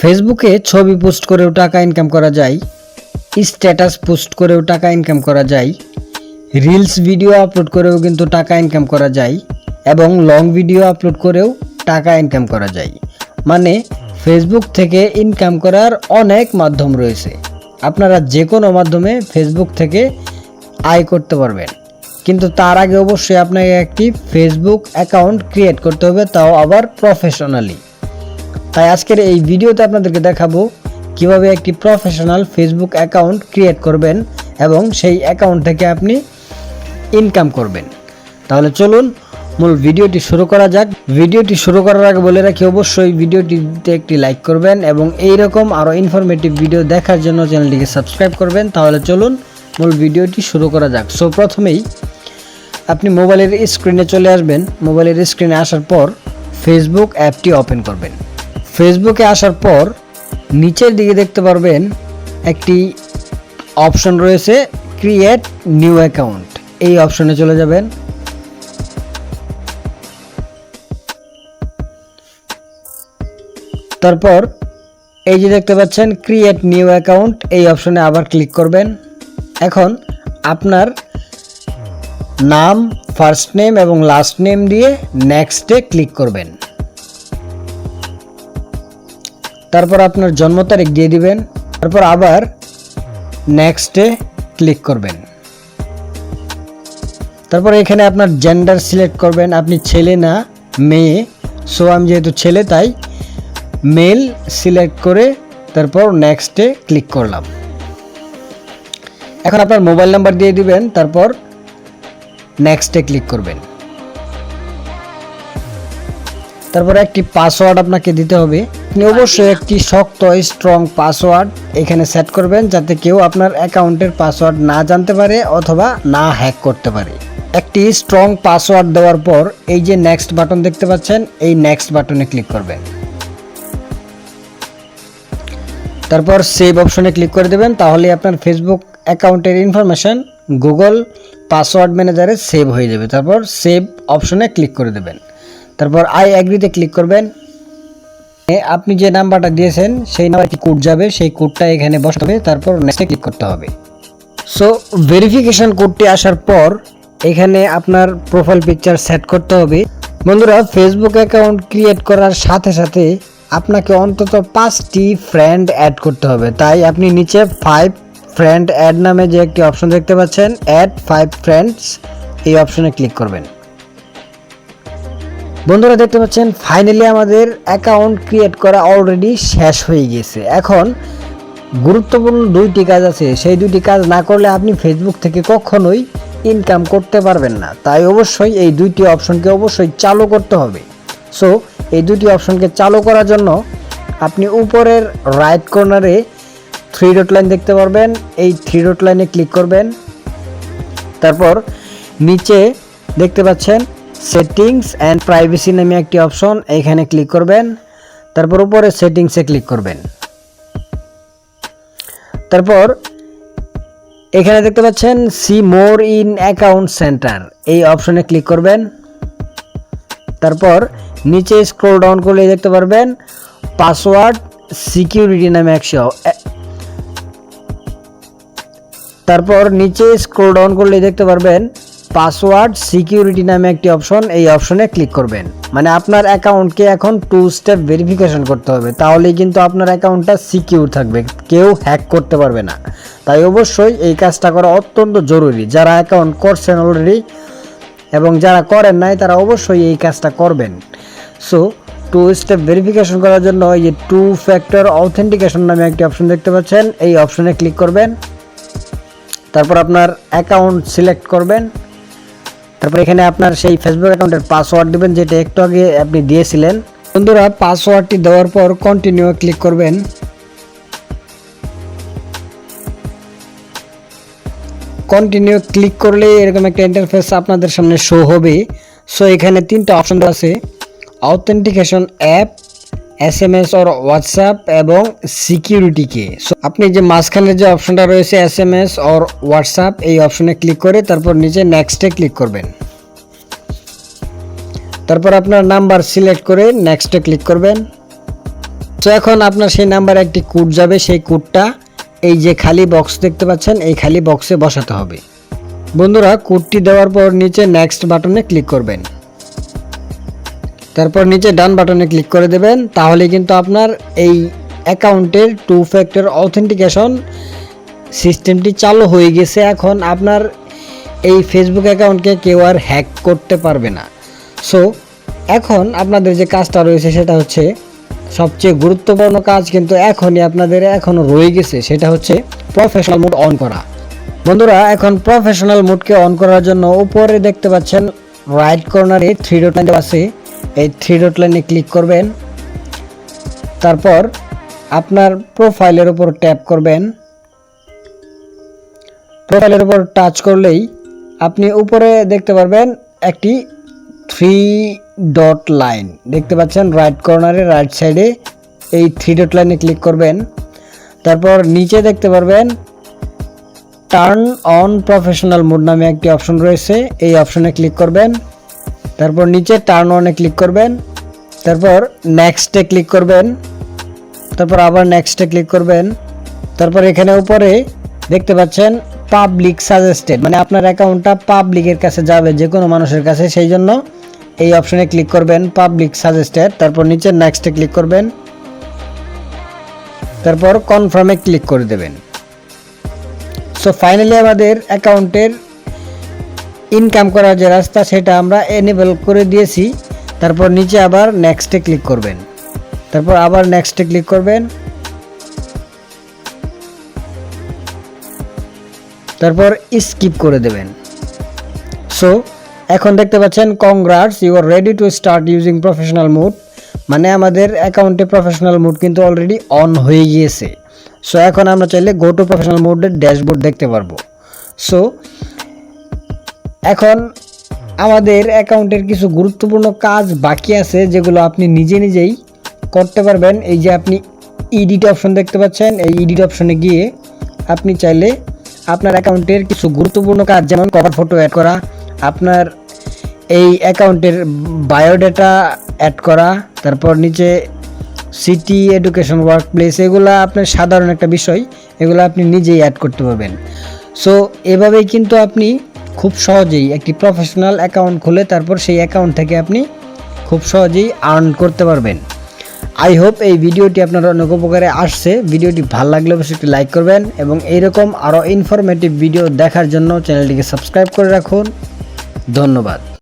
ফেসবুকে ছবি পোস্ট করেও টাকা ইনকাম করা যায় স্ট্যাটাস পোস্ট করেও টাকা ইনকাম করা যায় রিলস ভিডিও আপলোড করেও কিন্তু টাকা ইনকাম করা যায় এবং লং ভিডিও আপলোড করেও টাকা ইনকাম করা যায়। মানে ফেসবুক থেকে ইনকাম করার অনেক মাধ্যম রয়েছে। আপনারা যে কোনো মাধ্যমে ফেসবুক থেকে আয় করতে পারবেন। কিন্তু তার আগে অবশ্যই আপনাকে একটি ফেসবুক অ্যাকাউন্ট ক্রিয়েট করতে হবে, তাও আবার প্রফেশনালি তাই আজকের এই ভিডিওতে আপনাদেরকে দেখাবো কীভাবে একটি প্রফেশনাল ফেসবুক অ্যাকাউন্ট ক্রিয়েট করবেন এবং সেই অ্যাকাউন্ট থেকে আপনি ইনকাম করবেন। তাহলে চলুন মূল ভিডিওটি শুরু করা যাক। ভিডিওটি শুরু করার আগে বলে রাখি, অবশ্যই ভিডিওটিতে একটি লাইক করবেন এবং এই রকম আরও ইনফরমেটিভ ভিডিও দেখার জন্য চ্যানেলটিকে সাবস্ক্রাইব করবেন। তাহলে চলুন মূল ভিডিওটি শুরু করা যাক। সো প্রথমেই আপনি মোবাইলের স্ক্রিনে চলে আসবেন। মোবাইলের স্ক্রিনে আসার পর ফেসবুক অ্যাপটি ওপেন করবেন। ফেসবুকে আসার পর নিচের দিকে দেখতে পারবেন একটি অপশন রয়েছে ক্রিয়েট নিউ অ্যাকাউন্ট এই অপশনে চলে যাবেন। তারপর এই যে দেখতে পাচ্ছেন ক্রিয়েট নিউ অ্যাকাউন্ট এই অপশনে আবার ক্লিক করবেন। এখন আপনার নাম ফার্স্ট নেম এবং লাস্ট নেম দিয়ে নেক্সটে ক্লিক করবেন। তারপর আপনার জন্ম তারিখ দিয়ে দিবেন। তারপর আবার নেক্সটে ক্লিক করবেন। তারপর এখানে আপনার জেন্ডার সিলেক্ট করবেন। আপনি ছেলে না, মেয়ে। সো আমি যেহেতু ছেলে, তাই মেল সিলেক্ট করে তারপর নেক্সটে ক্লিক করলাম। এখন আপনার মোবাইল নাম্বার দিয়ে দিবেন, তারপর নেক্সটে ক্লিক করবেন। তারপর একটি পাসওয়ার্ড আপনাকে দিতে হবে। আপনি অবশ্যই একটি শক্ত স্ট্রং পাসওয়ার্ড এখানে সেট করবেন যাতে কেউ আপনার অ্যাকাউন্টের পাসওয়ার্ড না জানতে পারে অথবা না হ্যাক করতে পারে। একটি স্ট্রং পাসওয়ার্ড দেওয়ার পর এই যে নেক্সট বাটন দেখতে পাচ্ছেন, এই নেক্সট বাটনে ক্লিক করবেন। তারপর সেভ অপশনে ক্লিক করে দেবেন, তাহলে আপনার ফেসবুক অ্যাকাউন্টের ইনফরমেশন গুগল পাসওয়ার্ড ম্যানেজারে সেভ হয়ে যাবে। তারপর সেভ অপশনে ক্লিক করে দেবেন। তারপর আই অ্যাগ্রিতে ক্লিক করবেন আপনি যে নাম্বারটা দিয়েছেন, সেই নাম্বার একটি কোড যাবে? সেই কোডটা এখানে বসাতে হবে, তারপর নেক্সটে ক্লিক করতে হবে। সো ভেরিফিকেশন কোডটি আসার পর, এখানে আপনার প্রোফাইল পিকচার সেট করতে হবে। বন্ধুরা ফেসবুক অ্যাকাউন্ট ক্রিয়েট করার সাথে সাথে আপনাকে অন্তত পাঁচটি ফ্রেন্ড অ্যাড করতে হবে। তাই আপনি নিচে ফাইভ ফ্রেন্ড অ্যাড নামে যে একটি অপশন দেখতে পাচ্ছেন অ্যাড ফাইভ ফ্রেন্ডস এই অপশনে ক্লিক করবেন। বন্ধুরা দেখতে পাচ্ছেন ফাইনালি আমাদের অ্যাকাউন্ট ক্রিয়েট করা অলরেডি শেষ হয়ে গেছে। এখন গুরুত্বপূর্ণ দুইটি কাজ আছে। সেই দুইটি কাজ না করলে আপনি ফেসবুক থেকে কখনোই ইনকাম করতে পারবেন না। তাই অবশ্যই এই দুইটি অপশনকে অবশ্যই চালু করতে হবে। সো এই দুটি অপশনকে চালু করার জন্য আপনি উপরের রাইট কর্নারে থ্রি ডট লাইন দেখতে পারবেন। এই থ্রি ডট লাইনে ক্লিক করবেন। তারপর নিচে দেখতে পাচ্ছেন সেটিংস অ্যান্ড প্রাইভেসি নামে একটি অপশন এইখানে ক্লিক করবেন। তারপর উপরে সেটিংসে ক্লিক করবেন। তারপর এখানে দেখতে পাচ্ছেন see more in account centre এই অপশনে ক্লিক করবেন। তারপর নিচে স্ক্রল ডাউন করলে দেখতে পারবেন পাসওয়ার্ড সিকিউরিটি নামে একশো। তারপর নিচে স্ক্রল ডাউন করলে দেখতে পারবেন পাসওয়ার্ড সিকিউরিটি নামে একটি অপশন, এই অপশনে ক্লিক করবেন। মানে আপনার অ্যাকাউন্টকে এখন টু স্টেপ ভেরিফিকেশন করতে হবে, তাহলেই কিন্তু আপনার অ্যাকাউন্টটা সিকিউর থাকবে, কেউ হ্যাক করতে পারবে না। তাই অবশ্যই এই কাজটা করা অত্যন্ত জরুরি। যারা অ্যাকাউন্ট করছেন অলরেডি এবং যারা করেন নাই, তারা অবশ্যই এই কাজটা করবেন। সো টু স্টেপ ভেরিফিকেশন করার জন্য এই যে টু ফ্যাক্টর অথেন্টিকেশন নামে একটি অপশন দেখতে পাচ্ছেন, এই অপশনে ক্লিক করবেন। তারপর আপনার অ্যাকাউন্ট সিলেক্ট করবেন। তারপর এখানে আপনার সেই ফেসবুক অ্যাকাউন্টের পাসওয়ার্ড দেবেন, যেটা একটু আগে আপনি দিয়েছিলেন। বন্ধুরা পাসওয়ার্ডটি দেওয়ার পর কন্টিনিউ ক্লিক করবেন। কন্টিনিউ ক্লিক করলে এরকম একটা ইন্টারফেস আপনাদের সামনে শো হবে। সো এখানে তিনটা অপশন আছে। Authentication app S M S or WhatsApp এবং সিকিউরিটিকে সো আপনি যে মাঝখানে যে অপশনটা রয়েছে S M S or WhatsApp এই অপশনে ক্লিক করে তারপর নিচে নেক্সটে ক্লিক করবেন। তারপর আপনার নাম্বার সিলেক্ট করে নেক্সটে ক্লিক করবেন। তো এখন আপনার সেই নাম্বারে একটি কোড যাবে, সেই কোডটা এই যে খালি বক্স দেখতে পাচ্ছেন, এই খালি বক্সে বসাতে হবে। বন্ধুরা কোডটি দেওয়ার পর নিচে নেক্সট বাটনে ক্লিক করবেন। তারপর নিচে ডান বাটনে ক্লিক করে দেবেন, তাহলে কিন্তু আপনার এই অ্যাকাউন্টের টু ফ্যাক্টর অথেন্টিকেশন সিস্টেমটি চালু হয়ে গেছে। এখন আপনার এই ফেসবুক অ্যাকাউন্টকে কেউ আর হ্যাক করতে পারবে না। সো এখন আপনাদের যে কাজটা রয়েছে সেটা হচ্ছে, সবচেয়ে গুরুত্বপূর্ণ কাজ কিন্তু এখনই আপনাদের এখনও রয়ে গেছে, সেটা হচ্ছে প্রফেশনাল মোড অন করা। বন্ধুরা, এখন প্রফেশনাল মোডকে অন করার জন্য উপরে দেখতে পাচ্ছেন রাইট কর্নারে থ্রি ডট আছে। এই থ্রি ডট লাইনে ক্লিক করবেন। তারপর আপনার প্রোফাইলের উপর ট্যাপ করবেন। প্রোফাইলের উপর টাচ করলেই আপনি উপরে দেখতে পারবেন একটি থ্রি ডট লাইন দেখতে পাচ্ছেন রাইট কর্নারে রাইট সাইডে এই থ্রি ডট লাইনে ক্লিক করবেন। তারপর নিচে দেখতে পারবেন টার্ন অন প্রফেশনাল মোড নামে একটি অপশন রয়েছে। এই অপশনে ক্লিক করবেন। তারপর নিচে টার্ন অনে ক্লিক করবেন, তারপর নেক্সটে ক্লিক করবেন, তারপর আবার নেক্সটে ক্লিক করবেন, তারপর এখানে উপরে দেখতে পাচ্ছেন পাবলিক সাজেস্টেড মানে আপনার অ্যাকাউন্টটা পাবলিকের কাছে যাবে যে কোনো মানুষের কাছে, সেই জন্য এই অপশনে ক্লিক করবেন পাবলিক সাজেস্টেড তারপর নিচে নেক্সটে ক্লিক করবেন, তারপর কনফার্মে ক্লিক করে দেবেন। সো ফাইনালি আমাদের অ্যাকাউন্টের ইনকাম করার যে রাস্তা, সেটা আমরা এনেবল করে দিয়েছি। তারপর নিচে আবার নেক্সটে ক্লিক করবেন। তারপর আবার নেক্সটে ক্লিক করবেন। তারপর স্কিপ করে দেবেন। সো এখন দেখতে পাচ্ছেন congrats you are ready to start using professional mood মানে আমাদের অ্যাকাউন্টে প্রফেশনাল মুড কিন্তু অলরেডি অন হয়ে গিয়েছে। সো এখন আমরা চাইলে গো টু প্রফেশনাল মুডের ড্যাশবোর্ড দেখতে পারব। সো এখন আমাদের অ্যাকাউন্টের কিছু গুরুত্বপূর্ণ কাজ বাকি আছে, যেগুলো আপনি নিজে নিজেই করতে পারবেন। এই যে আপনি ইডিট অপশন দেখতে পাচ্ছেন, এই ইডিট অপশনে গিয়ে আপনি চাইলে আপনার অ্যাকাউন্টের কিছু গুরুত্বপূর্ণ কাজ, যেমন কভার ফটো অ্যাড করা, আপনার এই অ্যাকাউন্টের বায়োডাটা অ্যাড করা, তারপর নিচে সিটি এডুকেশন ওয়ার্ক প্লেস এগুলো আপনার সাধারণ একটা বিষয়, এগুলো আপনি নিজেই অ্যাড করতে পারবেন। সো এভাবেই কিন্তু আপনি খুব সহজেই একটি প্রফেশনাল অ্যাকাউন্ট খুলে তারপর সেই অ্যাকাউন্ট থেকে আপনি খুব সহজেই আর্ন করতে পারবেন। আই হোপ এই ভিডিওটি আপনার অনেক উপকারে আসছে। ভিডিওটি ভালো লাগলে অবশ্যই একটি লাইক করবেন এবং এইরকম আরও ইনফরমেটিভ ভিডিও দেখার জন্য চ্যানেলটিকে সাবস্ক্রাইব করে রাখুন। ধন্যবাদ।